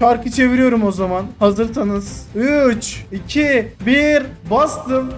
Şarkı çeviriyorum o zaman. Hazırsanız. 3, 2, 1 bastım.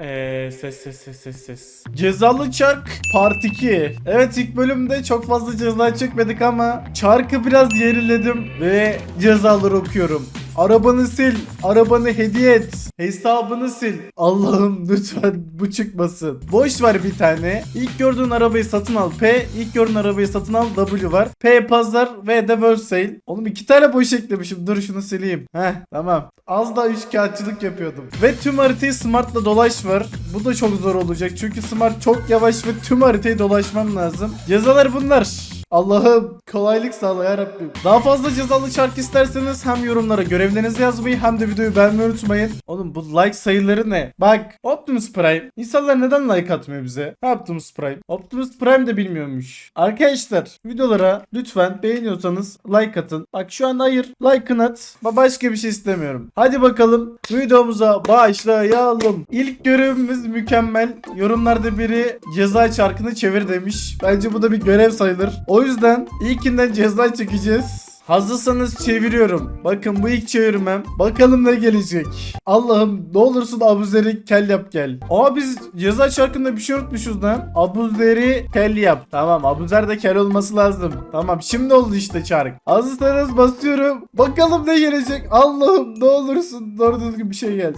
Eee ses ses ses ses ses. Cezalı çark part 2. Evet ilk bölümde çok fazla ceza çekmedik ama çarkı biraz yeriledim ve cezaları okuyorum. Arabanı sil, arabanı hediye et, hesabını sil. Allah'ım lütfen bu çıkmasın. Boş ver bir tane. İlk gördüğün arabayı satın al P, ilk gördüğün arabayı satın al W var. P pazar ve de world sale. Oğlum iki tane boş eklemişim. Dur şunu sileyim. Heh tamam. Az daha üç kağıtçılık yapıyordum. Ve tüm haritayı Smart'la dolaş var. Bu da çok zor olacak. Çünkü Smart çok yavaş ve tüm haritayı dolaşmam lazım. Cezalar bunlar. Allah'ım kolaylık sağla ya Rabbim. Daha fazla cezalı şarkı isterseniz hem yorumlara görevlerinizi yazmayı hem de videoyu beğenmeyi unutmayın. Oğlum bu like sayıları ne? Bak Optimus Prime. İnsanlar neden like atmıyor bize? Ne Optimus Prime? Optimus Prime de bilmiyormuş. Arkadaşlar videolara lütfen beğeniyorsanız like atın. Bak şu anda hayır like'ını at. Ba- Başka bir şey istemiyorum. Hadi bakalım videomuza başlayalım. İlk görevimiz mükemmel. Yorumlarda biri ceza çarkını çevir demiş. Bence bu da bir görev sayılır. O yüzden ilkinden ceza çekeceğiz. Hazırsanız çeviriyorum. Bakın bu ilk çevirmem. Bakalım ne gelecek. Allah'ım ne olursun Abuzer'i kel yap gel. Aa biz ceza çarkında bir şey unutmuşuz lan. Abuzer'i kel yap. Tamam Abuzer de kel olması lazım. Tamam şimdi oldu işte çark. Hazırsanız basıyorum. Bakalım ne gelecek. Allah'ım ne olursun doğru düzgün bir şey gel.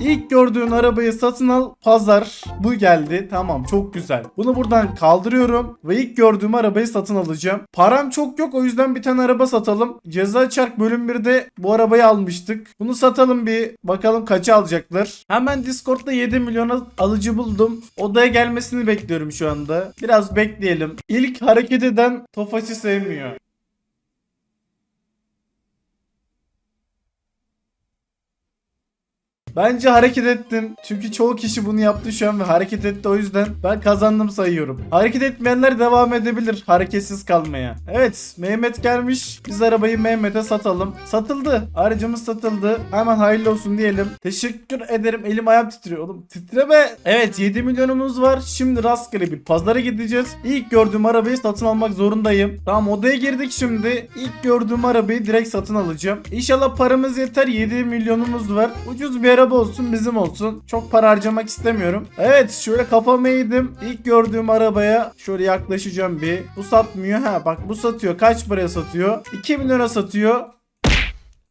İlk gördüğün arabayı satın al pazar bu geldi. Tamam çok güzel. Bunu buradan kaldırıyorum ve ilk gördüğüm arabayı satın alacağım. Param çok yok o yüzden bir tane araba satalım. Ceza çark bölüm 1'de bu arabayı almıştık. Bunu satalım bir bakalım kaça alacaklar. Hemen discord'da 7 milyona alıcı buldum. Odaya gelmesini bekliyorum şu anda. Biraz bekleyelim. İlk hareket eden Tofaş'ı sevmiyor Bence hareket ettin. Çünkü çoğu kişi bunu yaptı şu an ve hareket etti o yüzden ben kazandım sayıyorum. Hareket etmeyenler devam edebilir hareketsiz kalmaya. Evet Mehmet gelmiş. Biz arabayı Mehmet'e satalım. Satıldı. Aracımız satıldı. Hemen hayırlı olsun diyelim. Teşekkür ederim. Elim ayağım titriyor oğlum. Titreme. Evet 7 milyonumuz var. Şimdi rastgele bir pazara gideceğiz. İlk gördüğüm arabayı satın almak zorundayım. Tamam odaya girdik şimdi. İlk gördüğüm arabayı direkt satın alacağım. İnşallah paramız yeter. 7 milyonumuz var. Ucuz bir araba olsun bizim olsun. Çok para harcamak istemiyorum. Evet şöyle kafamı eğdim. İlk gördüğüm arabaya şöyle yaklaşacağım bir. Bu satmıyor. Ha bak bu satıyor. Kaç paraya satıyor? 2 milyona satıyor.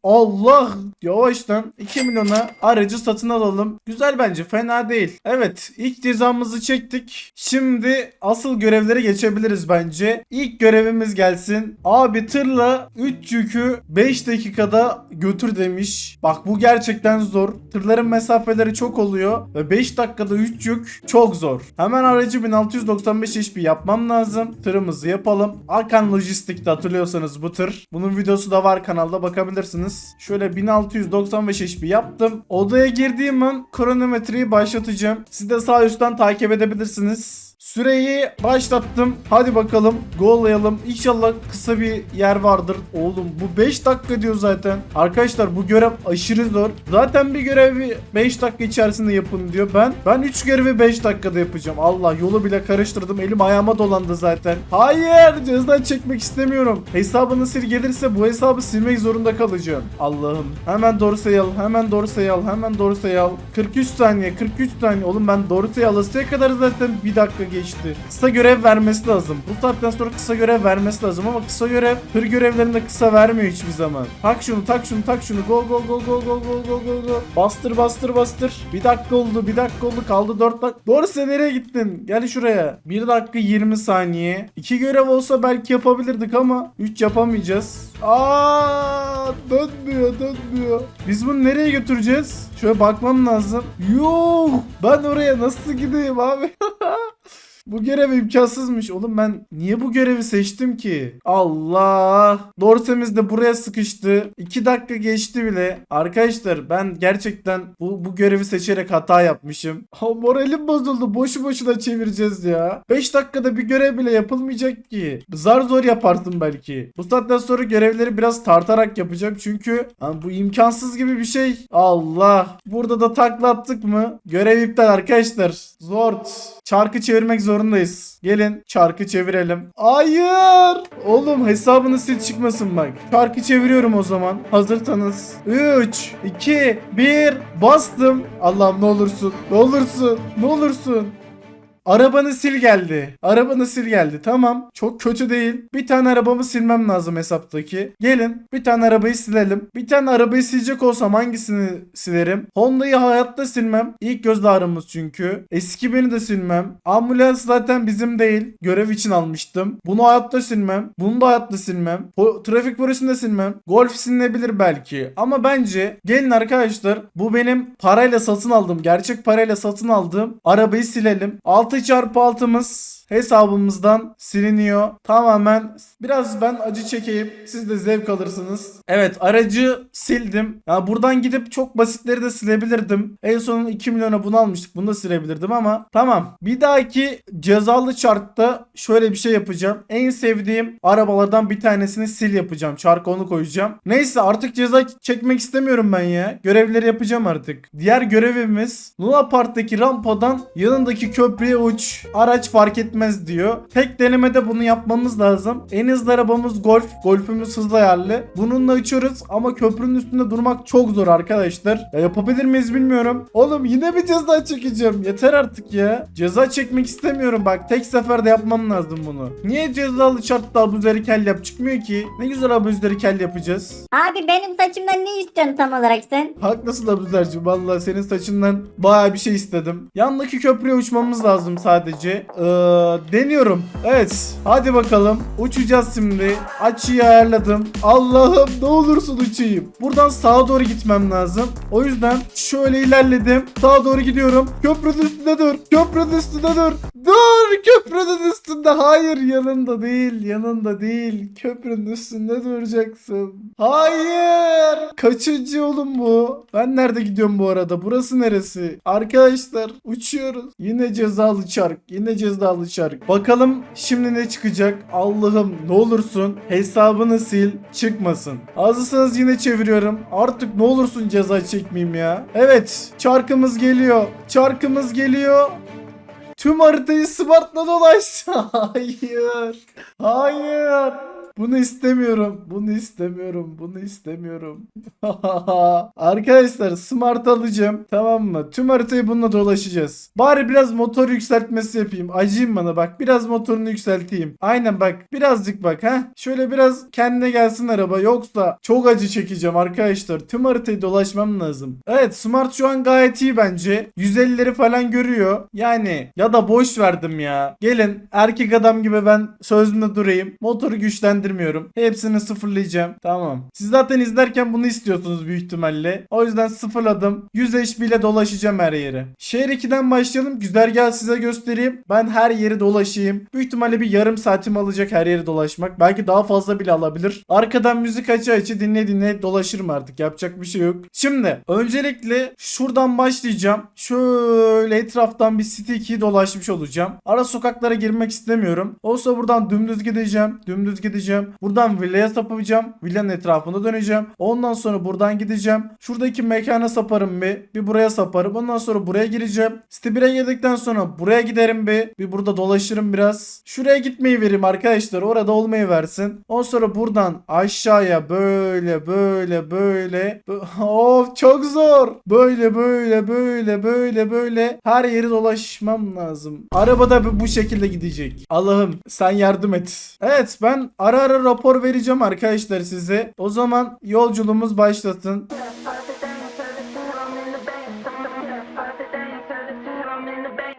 Allah yavaştan 2 milyona aracı satın alalım. Güzel bence fena değil. Evet ilk cezamızı çektik. Şimdi asıl görevlere geçebiliriz bence. İlk görevimiz gelsin. Abi tırla 3 yükü 5 dakikada götür demiş. Bak bu gerçekten zor. Tırların mesafeleri çok oluyor ve 5 dakikada 3 yük çok zor. Hemen aracı 1695 HP yapmam lazım. Tırımızı yapalım. Akan Lojistik'te hatırlıyorsanız bu tır. Bunun videosu da var kanalda bakabilirsiniz. Şöyle 1695 HP yaptım. Odaya girdiğim an kronometreyi başlatacağım. Siz de sağ üstten takip edebilirsiniz. Süreyi başlattım. Hadi bakalım gollayalım. İnşallah kısa bir yer vardır. Oğlum bu 5 dakika diyor zaten. Arkadaşlar bu görev aşırı zor. Zaten bir görevi 5 dakika içerisinde yapın diyor. Ben ben 3 görevi 5 dakikada yapacağım. Allah yolu bile karıştırdım. Elim ayağıma dolandı zaten. Hayır cezdan çekmek istemiyorum. Hesabını sil gelirse bu hesabı silmek zorunda kalacağım. Allah'ım. Hemen doğru sayı al. Hemen doğru sayı al. Hemen doğru sayı al. 43 saniye. 43 saniye. Oğlum ben doğru alasıya kadar zaten bir dakika geçti. Kısa görev vermesi lazım. Bu saatten sonra kısa görev vermesi lazım ama kısa görev tır görevlerinde kısa vermiyor hiçbir zaman. Tak şunu tak şunu tak şunu. Go go go go go go go go go. Bastır bastır bastır. Bir dakika oldu bir dakika oldu kaldı 4 dakika. Doğru sen nereye gittin? Gel şuraya. 1 dakika 20 saniye. 2 görev olsa belki yapabilirdik ama 3 yapamayacağız. Aa dönmüyor dönmüyor. Biz bunu nereye götüreceğiz? Şöyle bakmam lazım. Yuh ben oraya nasıl gideyim abi? Bu görev imkansızmış. Oğlum ben niye bu görevi seçtim ki? Allah. Dorsemiz de buraya sıkıştı. 2 dakika geçti bile. Arkadaşlar ben gerçekten bu, bu görevi seçerek hata yapmışım. Ha, moralim bozuldu. Boşu boşuna çevireceğiz ya. 5 dakikada bir görev bile yapılmayacak ki. Zar zor yaparsın belki. Bu saatten sonra görevleri biraz tartarak yapacağım. Çünkü ha, bu imkansız gibi bir şey. Allah. Burada da takla attık mı? Görev iptal arkadaşlar. Zor. Çarkı çevirmek zorundayız. Gelin çarkı çevirelim. Hayır. Oğlum hesabını sil çıkmasın bak. Çarkı çeviriyorum o zaman. Hazırsanız. 3, 2, 1 bastım. Allah'ım ne olursun. Ne olursun. Ne olursun. Arabanı sil geldi. Arabanı sil geldi. Tamam. Çok kötü değil. Bir tane arabamı silmem lazım hesaptaki. Gelin bir tane arabayı silelim. Bir tane arabayı silecek olsam hangisini silerim? Honda'yı hayatta silmem. İlk göz ağrımız çünkü. Eski beni de silmem. Ambulans zaten bizim değil. Görev için almıştım. Bunu hayatta silmem. Bunu da hayatta silmem. Po- trafik polisini de silmem. Golf silinebilir belki. Ama bence gelin arkadaşlar bu benim parayla satın aldığım gerçek parayla satın aldığım arabayı silelim. 6 çarpı 6'mız hesabımızdan siliniyor. Tamamen biraz ben acı çekeyim. Siz de zevk alırsınız. Evet aracı sildim. Ya buradan gidip çok basitleri de silebilirdim. En son 2 milyona bunu almıştık. Bunu da silebilirdim ama tamam. Bir dahaki cezalı çarkta şöyle bir şey yapacağım. En sevdiğim arabalardan bir tanesini sil yapacağım. Çarka onu koyacağım. Neyse artık ceza çekmek istemiyorum ben ya. Görevleri yapacağım artık. Diğer görevimiz Luna Park'taki rampadan yanındaki köprüye uç. Araç fark etmez diyor. Tek denemede bunu yapmamız lazım. En hızlı arabamız Golf. Golf'ümüz hızlı ayarlı. Bununla uçuyoruz ama köprünün üstünde durmak çok zor arkadaşlar. Ya yapabilir miyiz bilmiyorum. Oğlum yine bir ceza çekeceğim. Yeter artık ya. Ceza çekmek istemiyorum bak. Tek seferde yapmam lazım bunu. Niye cezalı şartta abuzeri kel yap çıkmıyor ki? Ne güzel abuzeri kel yapacağız. Abi benim saçımdan ne istiyorsun tam olarak sen? Haklısın Abuzerci. Vallahi senin saçından baya bir şey istedim. Yandaki köprüye uçmamız lazım sadece. Ee, deniyorum. Evet. Hadi bakalım. Uçacağız şimdi. Açıyı ayarladım. Allah'ım ne olursun uçayım. Buradan sağa doğru gitmem lazım. O yüzden şöyle ilerledim. Sağa doğru gidiyorum. Köprünün üstünde dur. Köprünün üstünde dur. Dur köprünün üstünde. Hayır yanında değil. Yanında değil. Köprünün üstünde duracaksın. Hayır. Kaçıncı oğlum bu? Ben nerede gidiyorum bu arada? Burası neresi? Arkadaşlar uçuyoruz. Yine cezalı çark. Yine cezalı çark. Bakalım şimdi ne çıkacak? Allah'ım ne olursun hesabını sil çıkmasın. Hazırsanız yine çeviriyorum. Artık ne olursun ceza çekmeyeyim ya. Evet çarkımız geliyor. Çarkımız geliyor. Tüm haritayı Smart'la dolaş. Hayır. Hayır. Bunu istemiyorum. Bunu istemiyorum. Bunu istemiyorum. Arkadaşlar Smart alacağım. Tamam mı? Tüm haritayı bununla dolaşacağız. Bari biraz motor yükseltmesi yapayım. Acıyım bana bak. Biraz motorunu yükselteyim. Aynen bak. Birazcık bak ha. Şöyle biraz kendine gelsin araba. Yoksa çok acı çekeceğim arkadaşlar. Tüm haritayı dolaşmam lazım. Evet Smart şu an gayet iyi bence. 150'leri falan görüyor. Yani ya da boş verdim ya. Gelin erkek adam gibi ben sözümde durayım. Motoru güçlendirmiyorum. Hepsini sıfırlayacağım. Tamam. Siz zaten izlerken bunu istiyorsunuz büyük ihtimalle. O yüzden sıfırladım. 100 HP ile dolaşacağım her yere. Şehir 2'den başlayalım. Güzergah size göstereyim. Ben her yeri dolaşayım. Büyük ihtimalle bir yarım saatimi alacak her yeri dolaşmak. Belki daha fazla bile alabilir. Arkadan müzik açı açı dinle dinle dolaşırım artık. Yapacak bir şey yok. Şimdi öncelikle şuradan başlayacağım. Şöyle etraftan bir City 2'yi dolaşmış olacağım. Ara sokaklara girmek istemiyorum. Olsa buradan dümdüz gideceğim. Dümdüz gideceğim. Buradan villaya sapacağım. Villanın etrafında döneceğim. Ondan sonra buradan gideceğim. Şuradaki mekana saparım bir. Bir buraya saparım. Ondan sonra buraya gireceğim. City 1'e girdikten sonra buraya giderim bir. Bir burada dolaşırım biraz. Şuraya gitmeyi vereyim arkadaşlar. Orada olmayı versin. Ondan sonra buradan aşağıya böyle böyle böyle. Bö- Of çok zor. Böyle böyle böyle böyle böyle her yeri dolaşmam lazım. Arabada bu şekilde gidecek. Allah'ım sen yardım et. Evet ben ara ara rapor vereceğim arkadaşlar size. O zaman yolculuğumuz başlasın.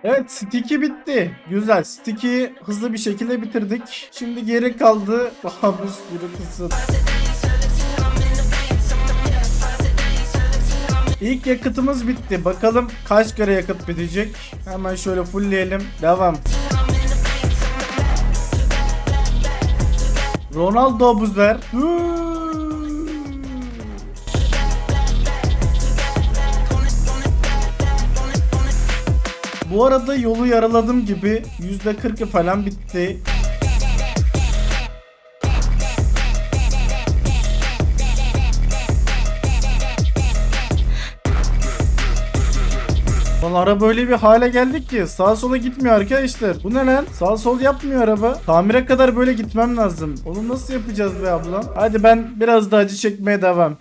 Evet Sticky bitti. Güzel. Sticky'yi hızlı bir şekilde bitirdik. Şimdi geri kaldı. Daha bir sürü kısım. İlk yakıtımız bitti. Bakalım kaç kere yakıt bitecek. Hemen şöyle fullleyelim. Devam. Ronaldo buzler. Bu arada yolu yaraladım gibi %40'ı falan bitti. Lan araba öyle bir hale geldik ki sağa sola gitmiyor arkadaşlar. Bu ne lan? Sağ sol yapmıyor araba. Tamire kadar böyle gitmem lazım. Onu nasıl yapacağız be abla? Hadi ben biraz da acı çekmeye devam.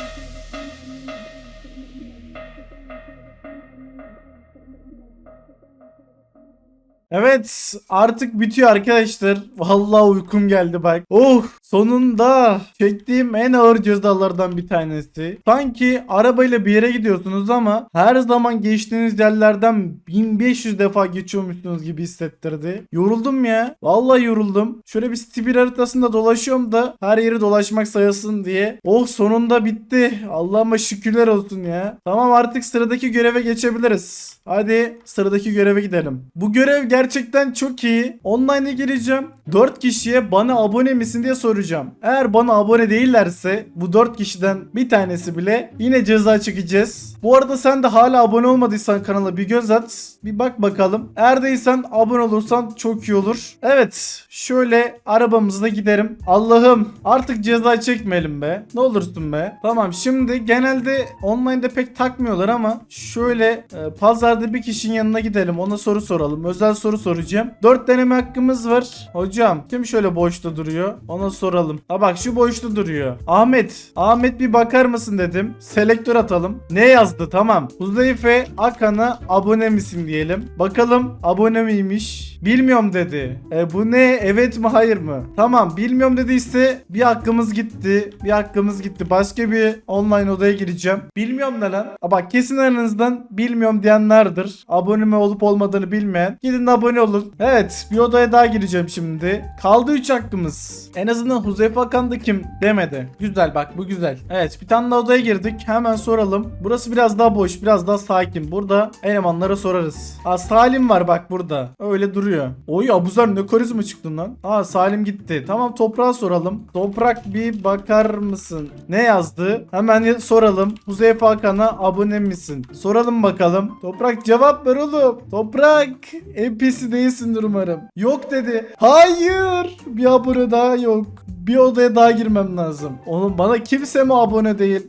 Evet artık bitiyor arkadaşlar. Vallahi uykum geldi bak. Oh sonunda çektiğim en ağır cezalardan bir tanesi. Sanki arabayla bir yere gidiyorsunuz ama her zaman geçtiğiniz yerlerden 1500 defa geçiyormuşsunuz gibi hissettirdi. Yoruldum ya. Vallahi yoruldum. Şöyle bir Stibir haritasında dolaşıyorum da her yeri dolaşmak sayılsın diye. Oh sonunda bitti. Allah'ıma şükürler olsun ya. Tamam artık sıradaki göreve geçebiliriz. Hadi sıradaki göreve gidelim. Bu görev gerçekten çok iyi. Online'a gireceğim. 4 kişiye bana abone misin diye soracağım. Eğer bana abone değillerse bu 4 kişiden bir tanesi bile yine ceza çekeceğiz. Bu arada sen de hala abone olmadıysan kanala bir göz at. Bir bak bakalım. Eğer değilsen abone olursan çok iyi olur. Evet şöyle arabamızla giderim. Allah'ım artık ceza çekmeyelim be. Ne olursun be. Tamam şimdi genelde online'da pek takmıyorlar ama şöyle e, pazarda bir kişinin yanına gidelim. Ona soru soralım. Özel soru soracağım. 4 deneme hakkımız var. Hocam kim şöyle boşta duruyor? Ona soralım. Ha bak şu boşta duruyor. Ahmet. Ahmet bir bakar mısın dedim. Selektör atalım. Ne yazdı? Tamam. Huzeyfe Akan'a abone misin diyelim. Bakalım abone miymiş? Bilmiyorum dedi. E bu ne? Evet mi hayır mı? Tamam bilmiyorum dediyse bir hakkımız gitti. Bir hakkımız gitti. Başka bir online odaya gireceğim. Bilmiyorum ne lan? Ha bak kesin aranızdan bilmiyorum diyenlerdir. Abone mi olup olmadığını bilmeyen. Gidin abone olun. Evet bir odaya daha gireceğim şimdi. Kaldı 3 hakkımız. En azından Huzeyfe Akan da kim demedi. Güzel bak bu güzel. Evet bir tane daha odaya girdik. Hemen soralım. Burası biraz daha boş. Biraz daha sakin. Burada elemanlara sorarız. Ha Salim var bak burada. Öyle duruyor. Oy Abuzer ne karizma çıktın lan. Ha Salim gitti. Tamam toprağa soralım. Toprak bir bakar mısın? Ne yazdı? Hemen soralım. Huzeyfe Hakan'a abone misin? Soralım bakalım. Toprak cevap ver oğlum. Toprak. NPC değilsindir umarım. Yok dedi. Hayır. Bir abone daha yok. Bir odaya daha girmem lazım. Oğlum bana kimse mi abone değil?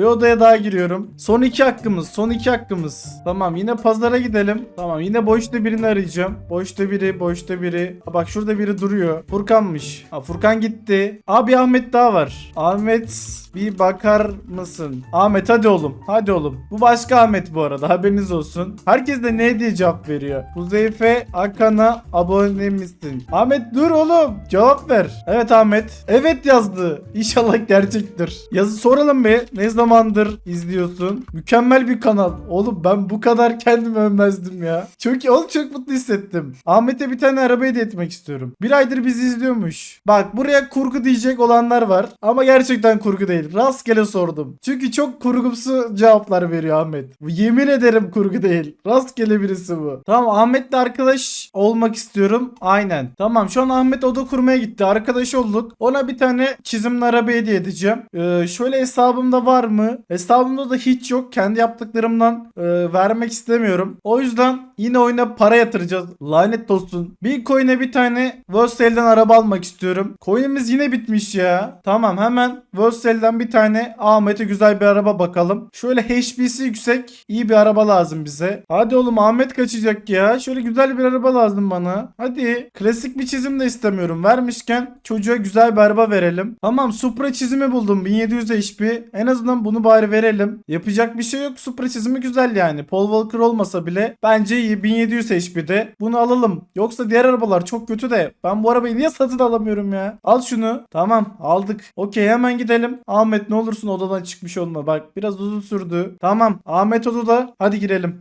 Bir odaya daha giriyorum. Son iki hakkımız. Son iki hakkımız. Tamam yine pazara gidelim. Tamam yine boşta birini arayacağım. Boşta biri, boşta biri. Ha, bak şurada biri duruyor. Furkan'mış. Ha Furkan gitti. Abi Ahmet daha var. Ahmet bir bakar mısın? Ahmet hadi oğlum. Hadi oğlum. Bu başka Ahmet bu arada. Haberiniz olsun. Herkes de ne diye cevap veriyor. Huzeyfe Akan'a abone misin? Ahmet dur oğlum. Cevap ver. Evet Ahmet. Evet yazdı. İnşallah gerçektir. Yazı soralım bir. Ne zamandır izliyorsun? Mükemmel bir kanal. Oğlum ben bu kadar kendimi övmezdim ya. Çok iyi. Oğlum çok mutlu hissettim. Ahmet'e bir tane araba hediye etmek istiyorum. Bir aydır bizi izliyormuş. Bak buraya kurgu diyecek olanlar var. Ama gerçekten kurgu değil. Rastgele sordum. Çünkü çok kurgumsu cevaplar veriyor Ahmet. Yemin ederim kurgu değil. Rastgele birisi bu. Tamam Ahmet'le arkadaş olmak istiyorum. Aynen. Tamam şu an Ahmet oda kurmaya gitti. Arkadaş olduk. Ona bir tane çizimli araba hediye edeceğim. Ee, şöyle hesabımda var mı? Hesabımda da hiç yok. Kendi yaptıklarımdan e, vermek istemiyorum. O yüzden yine oyuna para yatıracağız. Lanet olsun. Bir coin'e bir tane Worldsel'den araba almak istiyorum. Coin'imiz yine bitmiş ya. Tamam hemen Worldsel'den bir tane Ahmet'e güzel bir araba bakalım. Şöyle HP'si yüksek iyi bir araba lazım bize. Hadi oğlum Ahmet kaçacak ya. Şöyle güzel bir araba lazım bana. Hadi. Klasik bir çizim de istemiyorum. Vermişken çocuğa güzel bir araba verelim. Tamam Supra çizimi buldum. 1700 HP. En azından bunu bari verelim. Yapacak bir şey yok. Supra çizimi güzel yani. Paul Walker olmasa bile bence iyi. 1700 HP'de. Bunu alalım. Yoksa diğer arabalar çok kötü de. Ben bu arabayı niye satın alamıyorum ya? Al şunu. Tamam aldık. Okey hemen gidelim. Ahmet ne olursun odadan çıkmış olma. Bak biraz uzun sürdü. Tamam Ahmet odada. Hadi girelim.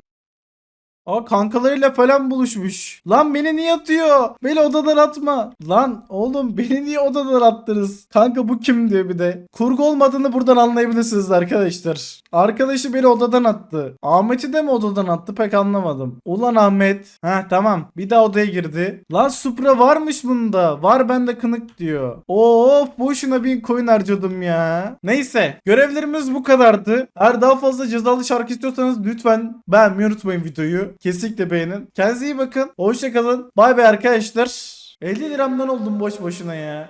Aa kankalarıyla falan buluşmuş. Lan beni niye atıyor? Beni odadan atma. Lan oğlum beni niye odadan attınız? Kanka bu kim diyor bir de. Kurgu olmadığını buradan anlayabilirsiniz arkadaşlar. Arkadaşı beni odadan attı. Ahmet'i de mi odadan attı pek anlamadım. Ulan Ahmet. Ha tamam bir daha odaya girdi. Lan Supra varmış bunda. Var bende kınık diyor. Of boşuna bir coin harcadım ya. Neyse görevlerimiz bu kadardı. Eğer daha fazla cezalı şarkı istiyorsanız lütfen beğenmeyi unutmayın videoyu. Kesinlikle beğenin. Kendinize iyi bakın. Hoşçakalın. Bay bay arkadaşlar. 50 liramdan oldum boş boşuna ya.